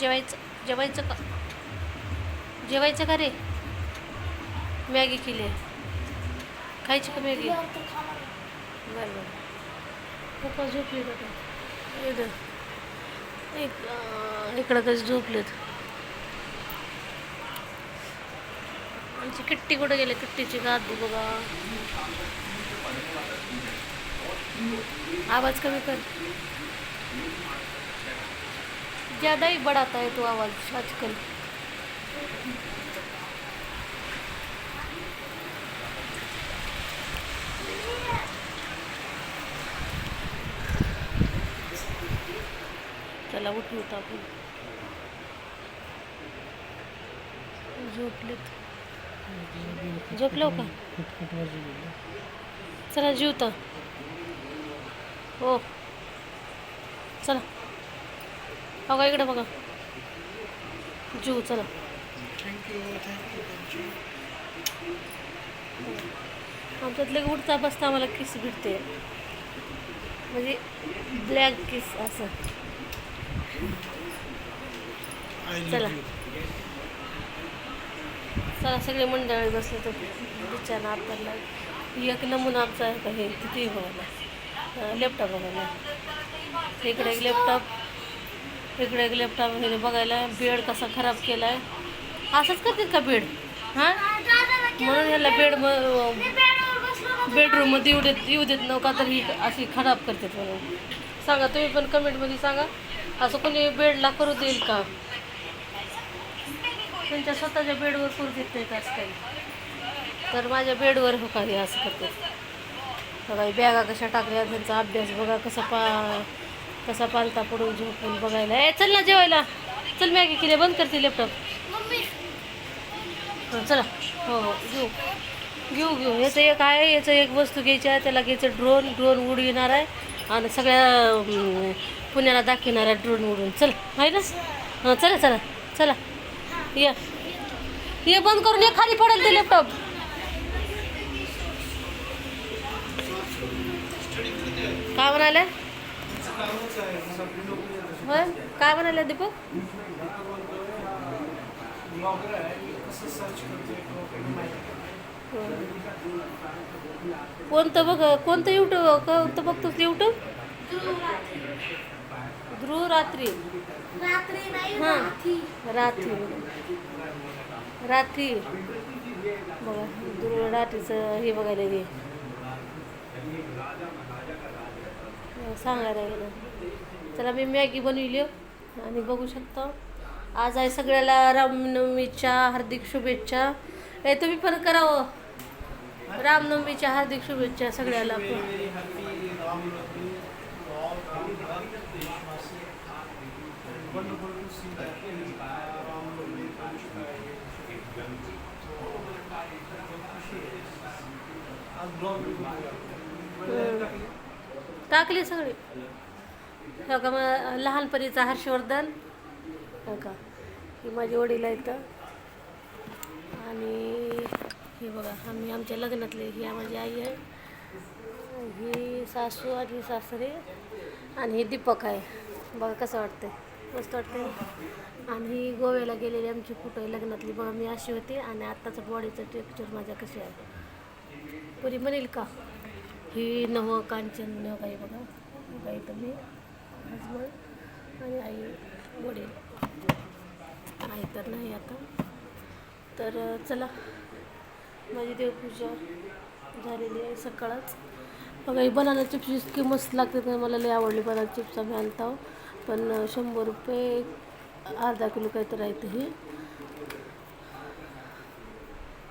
जेवायचं जेवायचं का? जेवायचं का रे? मॅगी केली आहे खायची का मॅगी? बरं बरं. पप्पा झोपले का इथं. एक इकडं झोपलेत. आमची किट्टी कुठे गेले? किट्टीची गादी बघा. आवाज कमी कर. ज़्यादा ही बढ़ाता है तो आवाज़ आजकल. चला उठवत आपण. झोपलेत. झोपलो का? चला जीवता. हो. चला. बघा इकडे बघा. जीव चला. आमच्यातले उठता बसता आम्हाला किस भेटते. म्हणजे ब्लॅक किस असं. चला. चला सगळे मंडळी बसले तर बिचारा आपल्याला एक नमुना आमचा हे तिथे बघायला लॅपटॉप बघायला इकडे एक लॅपटॉप इकडे एक लॅपटॉप वगैरे बघायला. बेड कसा खराब केला आहे असंच करतात का बेड हां? म्हणून ह्याला बेड बेडरूममध्ये येऊ देत येऊ देत नका तर ही अशी खराब करतात म्हणून. सांगा तुम्ही पण कमेंटमध्ये सांगा. असं कोणी बेडला करू देईल का? त्यांच्या स्वतःच्या बेडवर करू देत नाहीत असं काही. तर माझ्या बेडवर हो काही असं करतात. बघा बॅगा कशा टाकल्या त्यांचा अभ्यास बघा कसा पा कसा पालता पडून झोपून बघायला. ए चल ना जेवायला. चल मॅगी केली बंद करते लॅपटॉप हं, चला. हो हो घेऊ. घेऊ घेऊ. याचं एक आहे याचं एक वस्तू घ्यायची आहे त्याला घ्यायचं ड्रोन ड्रोन उड येणार आहे. आणि सगळ्या पुण्याला दाखवणार आहे ड्रोन उडून. चल आहे ना? हां चला चला चला. ये. ये बंद करून ये खाली पडेल ते लॅपटॉप काय म्हणाले? होय? काय म्हणाले दीपक? कोणतं बघ कोणतं युट्यूब कोणतं बघतोस युट्यूब ध्रुव रात्री हां रात्री. रात्री. रात्री बघा ध्रुव रात्रीचं हे बघायला हे सांगायला गेलं चला मी मॅगी बनविली हो. आणि बघू शकता. आज आहे सगळ्याला रामनवमीच्या हार्दिक शुभेच्छा. हे तुम्ही पण करावं हो. रामनवमीच्या हार्दिक शुभेच्छा सगळ्याला पण. टाकली सगळी. हो का मग लहानपणीचा हर्षवर्धन? हो का. ही माझी वडील आहेत. आणि हे बघा आम्ही आमच्या लग्नातले ही माझी आई आहे. ही सासू आणि सासरे आणि हे दीपक आहे. बघा कसं वाटतंय. मस्त वाटतंय. आणि ही गोव्याला गेलेली आमची फोटो आहे लग्नातली बघा मी अशी होती आणि आत्ताचं बॉडीचं टेक्चर माझ्या कशी आहे. पुरी म्हणेल का? ही नवं कांचन नव काही बघा. बघा इथं हजबंड आणि आई वडील. आई तर नाही आता. तर चला. माझी देवपूजा झालेली आहे सकाळच. बघा ही बनाना चिप्स इतकी मस्त लागते तर मला लई आवडली बनाना चिप्स. आम्ही आणतो. पण शंभर रुपये अर्धा किलो काहीतरी आहे ते ही.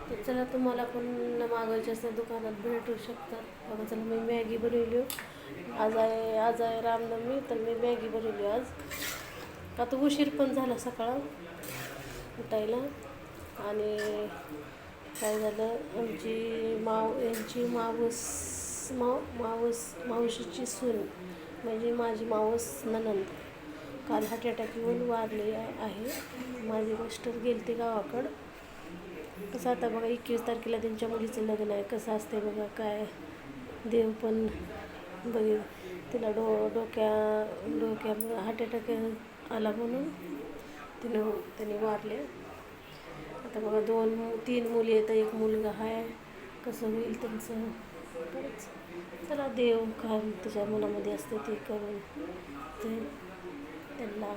तर चला तुम्हाला पण मागवायचे असं दुकानात भेटू शकतात. बघा चला मी मॅगी बनवली हो. आज आहे आज आहे रामनवमी तर मी मॅगी बनवली हो आज. आता उशीर पण झाला सकाळ उठायला. आणि काय झालं आमची माव यांची मावस माव मावस मावशीची सून म्हणजे माझी मावस ननंद काल हार्ट अटॅक येऊन वारली आहे. आहे. माझे मिस्टर गेले ते गावाकडं. कसं आता बघा एकवीस तारखेला त्यांच्या मुलीचं लग्न आहे. कसं असते बघा काय? देव पण बघ तिला डो डोक्या डोक्या हार्ट अटॅक आला म्हणून तिनं त्यांनी वारले. आता बघा दोन तीन मुली आहेत. एक मुलगा आहे. कसं होईल त्यांचं? बरंच. चला देव काय त्याच्या मनामध्ये असते ते करून. ते त्यांना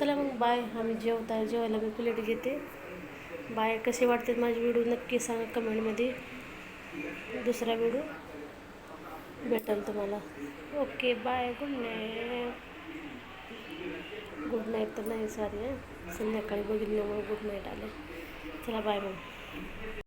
चला मग बाय. आम्ही जेवता जेवायला मी प्लेट घेते. बाय. कसे वाटतात माझे व्हिडिओ नक्की सांगा कमेंटमध्ये दुसरा व्हिडिओ भेटेल तुम्हाला. Okay bye good night good night तर नाही सॉरी संध्याकाळी बघितल्यामुळे गुड नाईट आले. चला बाय मग.